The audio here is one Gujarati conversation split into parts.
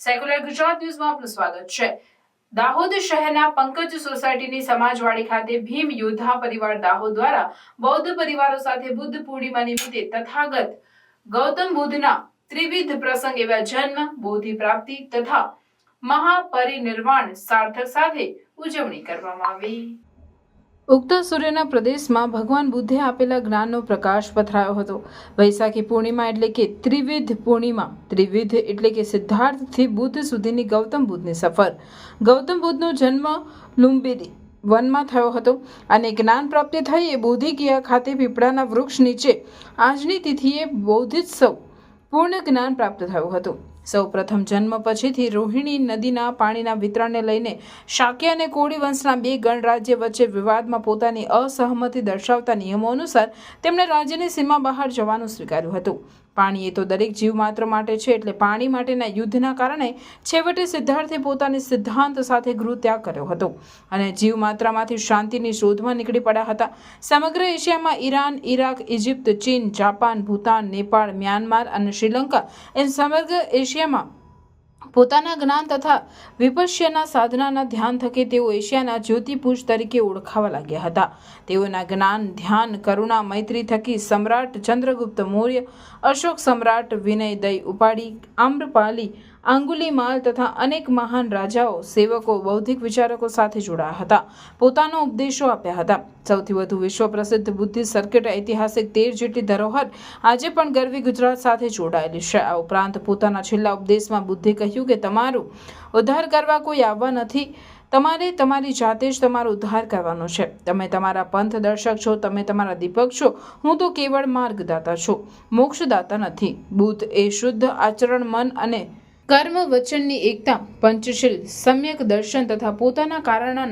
સેક્યુલર ગુજરાત ન્યૂઝમાં આપનું સ્વાગત છે. દાહોદ શહેરના પંકજ સોસાયટીની સમાજવાડી ખાતે ભીમ યોદ્ધા પરિવાર દાહોદ દ્વારા બૌદ્ધ પરિવારો સાથે બુદ્ધ પૂર્ણિમા નિમિત્તે તથાગત ગૌતમ બુદ્ધના ત્રિવિધ પ્રસંગ એવા જન્મ બોધિ પ્રાપ્તિ તથા મહાપરિનિર્વાણ સાર્થક સાથે ઉજવણી કરવામાં આવી. ઉગતા સૂર્યના પ્રદેશમાં ભગવાન બુદ્ધે આપેલા જ્ઞાનનો પ્રકાશ પથરાયો હતો. વૈશાખી પૂર્ણિમા એટલે કે ત્રિવિધ પૂર્ણિમા. ત્રિવિધ એટલે કે સિદ્ધાર્થથી બુદ્ધ સુધીની ગૌતમ બુદ્ધની સફર. ગૌતમ બુદ્ધનો જન્મ લુંબિની વનમાં થયો હતો અને જ્ઞાન પ્રાપ્તિ થઈ એ બોધિગયા ખાતે પીપળાના વૃક્ષ નીચે આજની તિથિએ બૌદ્ધિત્સવ પૂર્ણ જ્ઞાન પ્રાપ્ત થયું હતું. સૌ પ્રથમ જન્મ પછીથી રોહિણી નદીના પાણીના વિતરણને લઈને શાક્ય અને કોળી વંશના બે ગણરાજ્ય વચ્ચે વિવાદમાં પોતાની અસહમતિ દર્શાવતા નિયમો અનુસાર તેમણે રાજ્યની સીમા બહાર જવાનું સ્વીકાર્યું હતું. પાણી એ તો દરેક જીવ માત્ર માટે છે, એટલે પાણી માટેના યુદ્ધના કારણે છેવટે સિદ્ધાર્થે પોતાની સિદ્ધાંત સાથે ગૃહ ત્યાગ કર્યો હતો. અને જીવ માત્રામાંથી શાંતિની શોધમાં નીકળી પડ્યા હતા. સમગ્ર એશિયામાં ઈરાન, ઈરાક ઇજિપ્ત ચીન, જાપાન, ભૂતાન, નેપાળ, મ્યાનમાર અને શ્રીલંકા એમ સમગ્ર એશિયામાં પોતાના જ્ઞાન તથા વિપશ્યના સાધનાના ધ્યાન થકી તેઓ એશિયાના જ્યોતિપુરુષ તરીકે ઓળખાવા લાગ્યા હતા. તેઓના જ્ઞાન, ધ્યાન, કરુણા, મૈત્રી થકી સમ્રાટ ચંદ્રગુપ્ત મૌર્ય, અશોક સમ્રાટ વિનય દય ઉપાડી, આમ્રપાલી આંગુલીમાલ તથા અનેક મહાન રાજાઓ, સેવકો, બૌદ્ધિક વિચારકો સાથે જોડાયા હતા. પોતાનો ઉપદેશો આપ્યા હતા. સૌથી વધુ વિશ્વ પ્રસિદ્ધ બુદ્ધિ સર્કિટ ઐતિહાસિક તેર જેટલી ધરોહર આજે પણ ગરવી ગુજરાત સાથે જોડાયેલી છે. આ ઉપરાંત પોતાના છેલ્લા ઉપદેશમાં બુદ્ધે કહ્યું કે તમારું ઉદ્ધાર કરવા કોઈ આવવા નથી. તમારે તમારી જાતે જ તમારો ઉદ્ધાર કરવાનો છે. તમે તમારા પંથ દર્શક છો, તમે તમારા દીપક છો. હું તો કેવળ માર્ગદાતા છું. મોક્ષદાતા નથી. બુદ્ધ એ શુદ્ધ આચરણ, મન અને કર્મ વચનની એકતા, પંચશીલ, સમ્યક દર્શન તથા પોતાના કારણના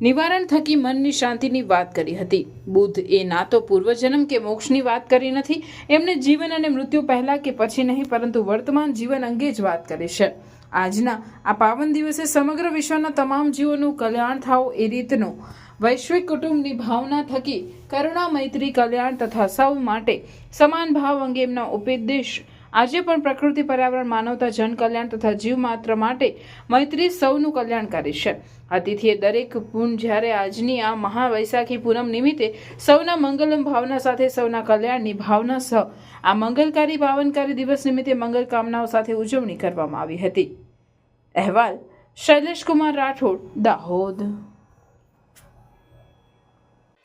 નિવારણ થકી મનની શાંતિની વાત કરી હતી. બુદ્ધ એ ના તો પૂર્વજન્મ કે મોક્ષની વાત કરી નથી. એમને જીવન અને મૃત્યુ પહેલાં કે પછી નહીં, પરંતુ વર્તમાન જીવન અંગે જ વાત કરી છે. આજના આ પાવન દિવસે સમગ્ર વિશ્વના તમામ જીવોનું કલ્યાણ થાવ એ રીતનો વૈશ્વિક કુટુંબની ભાવના થકી કરુણા મૈત્રી કલ્યાણ તથા સૌ માટે સમાન ભાવ અંગે એમના ઉપદેશ આજે પણ પ્રકૃતિ, પર્યાવરણ, માનવતા, જનકલ્યાણ તથા જીવ માત્ર માટે મૈત્રી સૌનું કલ્યાણકારી છે. અતિથિએ દરેક પૂન જ્યારે આજની આ મહાવૈશાખી પૂનમ નિમિત્તે સૌના મંગલમ ભાવના સાથે સૌના કલ્યાણની ભાવના સહ આ મંગલકારી, પાવનકારી દિવસ નિમિત્તે મંગલ કામનાઓ સાથે ઉજવણી કરવામાં આવી હતી. અહેવાલ શૈલેષ કુમાર રાઠોડ, દાહોદ.